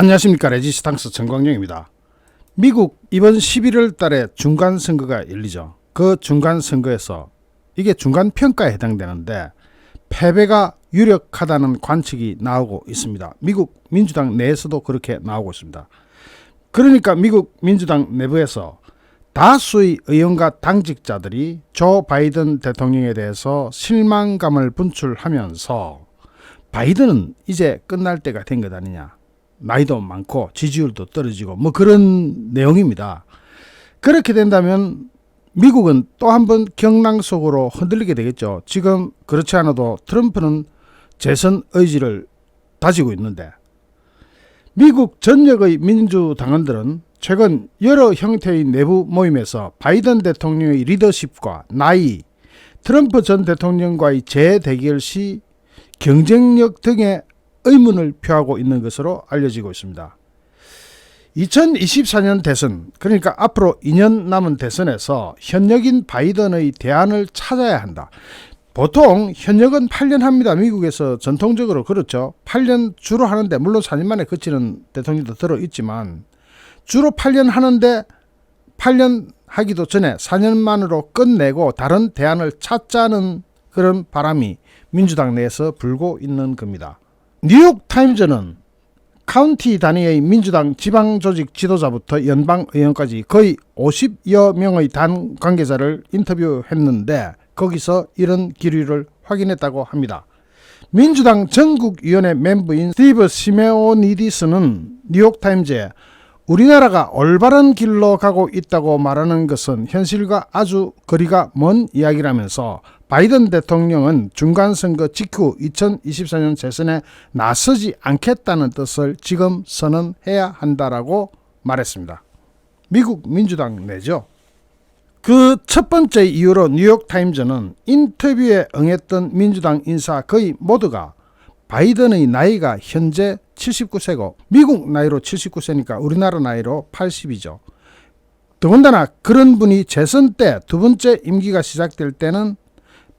안녕하십니까 레지스탕스 정광영입니다. 미국 이번 11월 달에 중간 선거가 열리죠. 그 중간 선거에서 이게 중간 평가에 해당되는데 패배가 유력하다는 관측이 나오고 있습니다. 미국 민주당 내에서도 그렇게 나오고 있습니다. 그러니까 미국 민주당 내부에서 다수의 의원과 당직자들이 조 바이든 대통령에 대해서 실망감을 분출하면서 바이든은 이제 끝날 때가 된 것 아니냐. 나이도 많고 지지율도 떨어지고 뭐 그런 내용입니다. 그렇게 된다면 미국은 또 한 번 경랑 속으로 흔들리게 되겠죠. 지금 그렇지 않아도 트럼프는 재선 의지를 다지고 있는데 미국 전역의 민주당원들은 최근 여러 형태의 내부 모임에서 바이든 대통령의 리더십과 나이, 트럼프 전 대통령과의 재대결 시 경쟁력 등에 의문을 표하고 있는 것으로 알려지고 있습니다. 2024년 대선, 그러니까 앞으로 2년 남은 대선에서 현역인 바이든의 대안을 찾아야 한다. 보통 현역은 8년 합니다. 미국에서 전통적으로 그렇죠. 8년 주로 하는데 물론 4년 만에 그치는 대통령도 들어 있지만 주로 8년 하는데 8년 하기도 전에 4년 만으로 끝내고 다른 대안을 찾자는 그런 바람이 민주당 내에서 불고 있는 겁니다. 뉴욕 타임즈는 카운티 단위의 민주당 지방 조직 지도자부터 연방 의원까지 거의 50여 명의 단 관계자를 인터뷰했는데 거기서 이런 기류를 확인했다고 합니다. 민주당 전국위원회 멤버인 스티브 시메오니디스는 뉴욕타임즈에 우리나라가 올바른 길로 가고 있다고 말하는 것은 현실과 아주 거리가 먼 이야기라면서 바이든 대통령은 중간선거 직후 2024년 재선에 나서지 않겠다는 뜻을 지금 선언해야 한다라고 말했습니다. 미국 민주당 내죠. 그 첫 번째 이유로 뉴욕타임즈는 인터뷰에 응했던 민주당 인사 거의 모두가 바이든의 나이가 현재 79세고 미국 나이로 79세니까 우리나라 나이로 80이죠. 더군다나 그런 분이 재선 때 두 번째 임기가 시작될 때는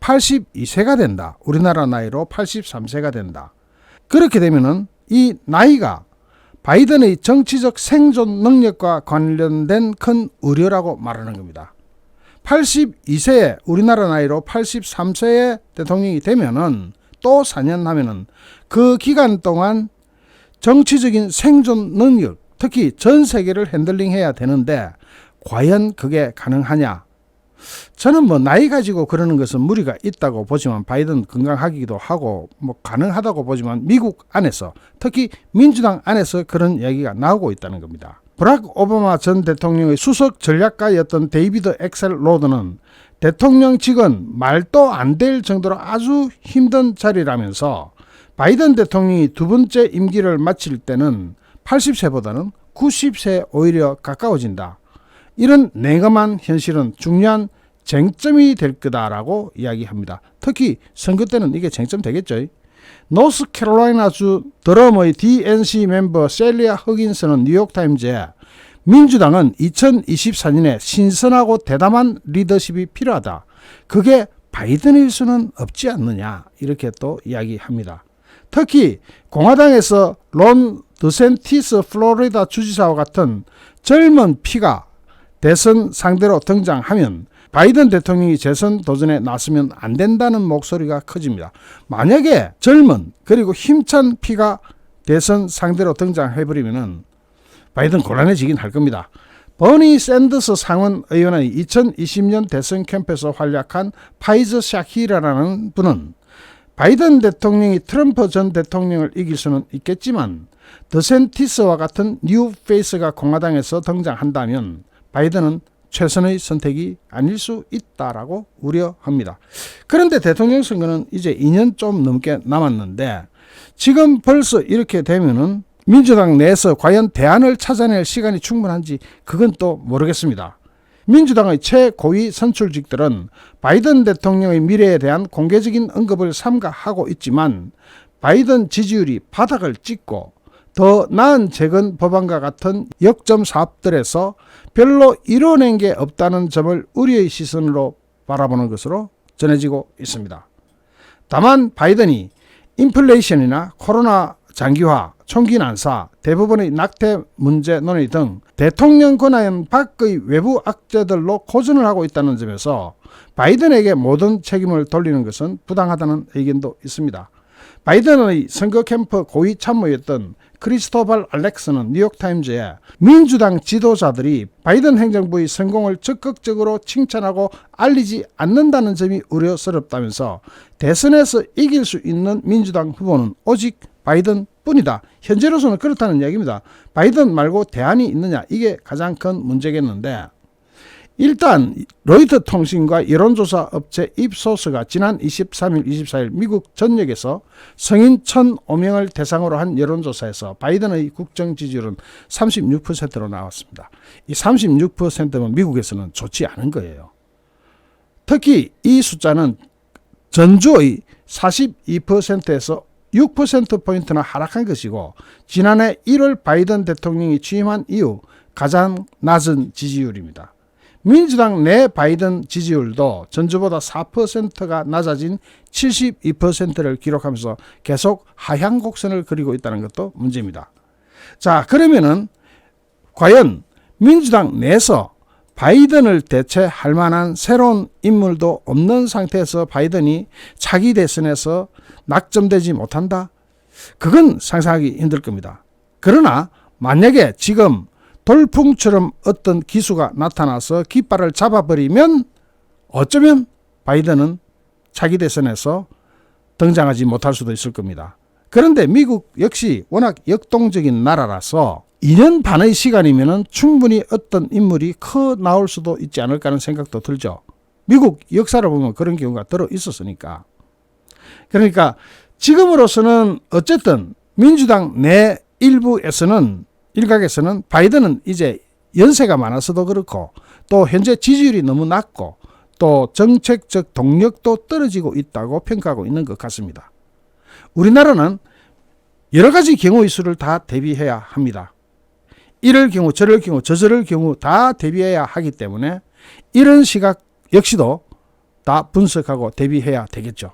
82세가 된다. 우리나라 나이로 83세가 된다. 그렇게 되면은 이 나이가 바이든의 정치적 생존 능력과 관련된 큰 우려라고 말하는 겁니다. 82세에 우리나라 나이로 83세의 대통령이 되면은 또 4년 하면은 그 기간 동안 정치적인 생존 능력, 특히 전 세계를 핸들링 해야 되는데 과연 그게 가능하냐? 저는 뭐 나이 가지고 그러는 것은 무리가 있다고 보지만 바이든 건강하기도 하고 뭐 가능하다고 보지만 미국 안에서 특히 민주당 안에서 그런 얘기가 나오고 있다는 겁니다. 브락 오바마 전 대통령의 수석 전략가였던 데이비드 엑셀 로드는 대통령직은 말도 안 될 정도로 아주 힘든 자리라면서 바이든 대통령이 두 번째 임기를 마칠 때는 80세보다는 90세 오히려 가까워진다. 이런 냉엄한 현실은 중요한 쟁점이 될 거다라고 이야기합니다. 특히 선거 때는 이게 쟁점 되겠죠. 노스캐롤라이나주 드럼의 DNC 멤버 셀리아 허긴스는 뉴욕타임즈에 민주당은 2024년에 신선하고 대담한 리더십이 필요하다. 그게 바이든일 수는 없지 않느냐 이렇게 또 이야기합니다. 특히 공화당에서 론 드센티스 플로리다 주지사와 같은 젊은 피가 대선 상대로 등장하면 바이든 대통령이 재선 도전에 나서면 안 된다는 목소리가 커집니다. 만약에 젊은 그리고 힘찬 피가 대선 상대로 등장해버리면은 바이든 곤란해지긴 할 겁니다. 버니 샌더스 상원 의원의 2020년 대선 캠프에서 활약한 파이즈 샤키라라는 분은 바이든 대통령이 트럼프 전 대통령을 이길 수는 있겠지만 더센티스와 같은 뉴 페이스가 공화당에서 등장한다면 바이든은 최선의 선택이 아닐 수 있다라고 우려합니다. 그런데 대통령 선거는 이제 2년 좀 넘게 남았는데 지금 벌써 이렇게 되면은 민주당 내에서 과연 대안을 찾아낼 시간이 충분한지 그건 또 모르겠습니다. 민주당의 최고위 선출직들은 바이든 대통령의 미래에 대한 공개적인 언급을 삼가하고 있지만 바이든 지지율이 바닥을 찍고 더 나은 재건 법안과 같은 역점 사업들에서 별로 이뤄낸 게 없다는 점을 우려의 시선으로 바라보는 것으로 전해지고 있습니다. 다만 바이든이 인플레이션이나 코로나 장기화, 총기 난사, 대부분의 낙태 문제 논의 등 대통령 권한 밖의 외부 악재들로 고전을 하고 있다는 점에서 바이든에게 모든 책임을 돌리는 것은 부당하다는 의견도 있습니다. 바이든의 선거 캠프 고위 참모였던 크리스토발 알렉스는 뉴욕타임즈에 민주당 지도자들이 바이든 행정부의 성공을 적극적으로 칭찬하고 알리지 않는다는 점이 우려스럽다면서 대선에서 이길 수 있는 민주당 후보는 오직 바이든 뿐이다. 현재로서는 그렇다는 이야기입니다. 바이든 말고 대안이 있느냐 이게 가장 큰 문제겠는데 일단 로이터 통신과 여론조사 업체 입소스가 지난 23일, 24일 미국 전역에서 성인 1,005명을 대상으로 한 여론조사에서 바이든의 국정 지지율은 36%로 나왔습니다. 이 36%면 미국에서는 좋지 않은 거예요. 특히 이 숫자는 전주의 42%에서 6%포인트나 하락한 것이고 지난해 1월 바이든 대통령이 취임한 이후 가장 낮은 지지율입니다. 민주당 내 바이든 지지율도 전주보다 4%가 낮아진 72%를 기록하면서 계속 하향 곡선을 그리고 있다는 것도 문제입니다. 자, 그러면은 과연 민주당 내에서 바이든을 대체할 만한 새로운 인물도 없는 상태에서 바이든이 차기 대선에서 낙점되지 못한다? 그건 상상하기 힘들 겁니다. 그러나 만약에 지금 돌풍처럼 어떤 기수가 나타나서 깃발을 잡아버리면 어쩌면 바이든은 차기 대선에서 등장하지 못할 수도 있을 겁니다. 그런데 미국 역시 워낙 역동적인 나라라서 2년 반의 시간이면 충분히 어떤 인물이 커 나올 수도 있지 않을까 하는 생각도 들죠. 미국 역사를 보면 그런 경우가 들어 있었으니까. 그러니까 지금으로서는 어쨌든 민주당 내 일부에서는 일각에서는 바이든은 이제 연세가 많아서도 그렇고 또 현재 지지율이 너무 낮고 또 정책적 동력도 떨어지고 있다고 평가하고 있는 것 같습니다. 우리나라는 여러 가지 경우의 수를 다 대비해야 합니다. 이럴 경우 저럴 경우 저저럴 경우 다 대비해야 하기 때문에 이런 시각 역시도 다 분석하고 대비해야 되겠죠.